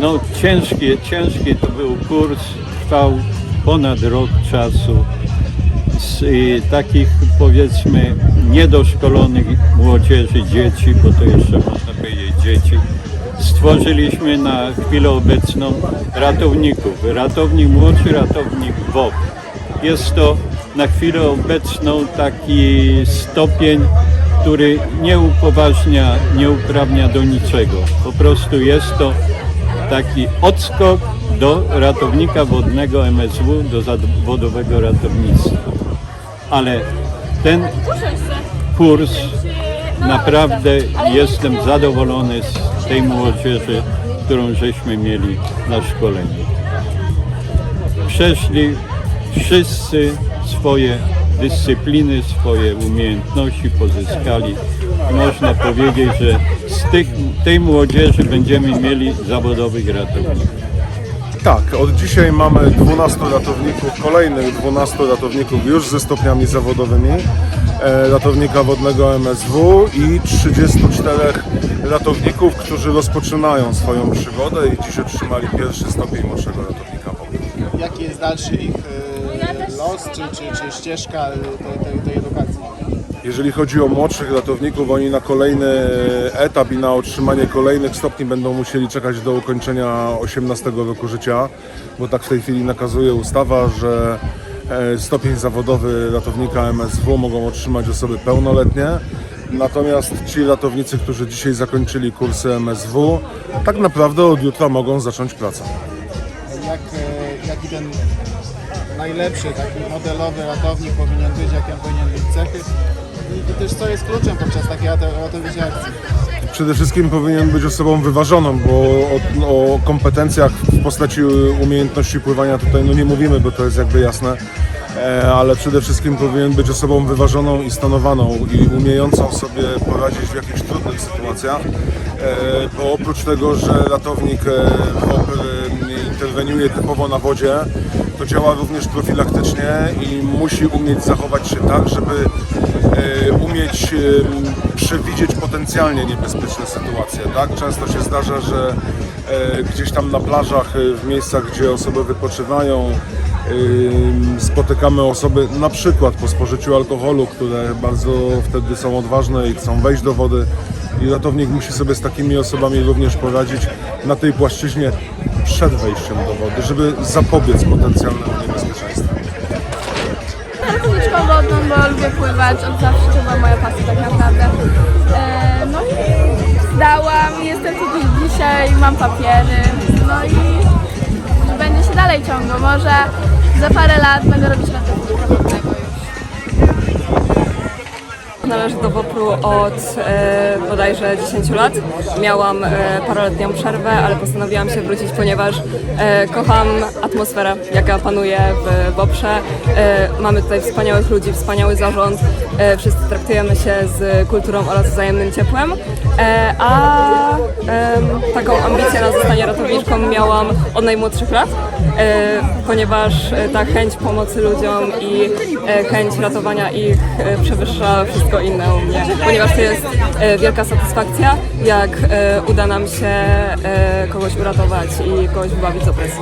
No ciężkie, ciężki to był kurs, trwał ponad rok czasu. Z y, takich powiedzmy niedoszkolonych młodzieży, dzieci, bo to jeszcze można powiedzieć dzieci, stworzyliśmy na chwilę obecną ratowników. Ratownik młodszy, ratownik WOP. Jest to na chwilę obecną taki stopień, który nie upoważnia, nie uprawnia do niczego. Po prostu jest to taki odskok do ratownika wodnego MSW, do zawodowego ratownictwa. Ale ten kurs naprawdę jestem zadowolony z tej młodzieży, którą żeśmy mieli na szkoleniu. Przeszli wszyscy swoje dyscypliny, swoje umiejętności pozyskali. Można powiedzieć, że z tych, tej młodzieży będziemy mieli zawodowych ratowników. Tak, od dzisiaj mamy 12 ratowników, kolejnych 12 ratowników już ze stopniami zawodowymi, e, ratownika wodnego MSW i 34 ratowników, którzy rozpoczynają swoją przygodę i dziś otrzymali pierwszy stopień młodszego ratownika wodnego. Jaki jest dalszy ich e, los, czy, czy, czy ścieżka e, tej, tej, tej edukacji? Jeżeli chodzi o młodszych ratowników, oni na kolejny etap i na otrzymanie kolejnych stopni będą musieli czekać do ukończenia 18 roku życia, bo tak w tej chwili nakazuje ustawa, że e, stopień zawodowy ratownika MSW mogą otrzymać osoby pełnoletnie. Natomiast ci ratownicy, którzy dzisiaj zakończyli kursy MSW, tak naprawdę od jutra mogą zacząć pracę. Jak, e, jaki ten najlepszy, taki modelowy ratownik powinien być, jakie powinien mieć cechy? I, też co jest kluczem podczas takiej ratowniczej akcji? Przede wszystkim powinien być osobą wyważoną, bo o, o kompetencjach w postaci umiejętności pływania tutaj no nie mówimy, bo to jest jakby jasne, e, ale przede wszystkim powinien być osobą wyważoną i stanowaną i umiejącą sobie poradzić w jakichś trudnych sytuacjach, e, bo oprócz tego, że ratownik e, interweniuje typowo na wodzie, to działa również profilaktycznie i musi umieć zachować się tak, żeby umieć e, przewidzieć potencjalnie niebezpieczne sytuacje. Tak? Często się zdarza, że e, gdzieś tam na plażach, e, w miejscach, gdzie osoby wypoczywają, e, spotykamy osoby na przykład po spożyciu alkoholu, które bardzo wtedy są odważne i chcą wejść do wody. I ratownik musi sobie z takimi osobami również poradzić na tej płaszczyźnie przed wejściem do wody, żeby zapobiec potencjalnemu niebezpieczeństwu. Ratowniczką wodną, bo lubię pływać, od zawsze to była moja pasja tak naprawdę. E, no i zdałam, jestem tu dziś dzisiaj, mam papiery, no i będzie się dalej ciągnął. Może za parę lat będę robić ratownika Należę do WOPR-u od e, bodajże 10 lat. Miałam e, paroletnią przerwę, ale postanowiłam się wrócić, ponieważ e, kocham atmosferę, jaka panuje w WOPR-ze. E, mamy tutaj wspaniałych ludzi, wspaniały zarząd. E, wszyscy traktujemy się z kulturą oraz wzajemnym ciepłem. E, a em, taką ambicję na zostanie ratowniczką miałam od najmłodszych lat, e, ponieważ e, ta chęć pomocy ludziom i e, chęć ratowania ich e, przewyższa wszystko inne u mnie, ponieważ to jest e, wielka satysfakcja, jak e, uda nam się e, kogoś uratować i kogoś wybawić z opresji.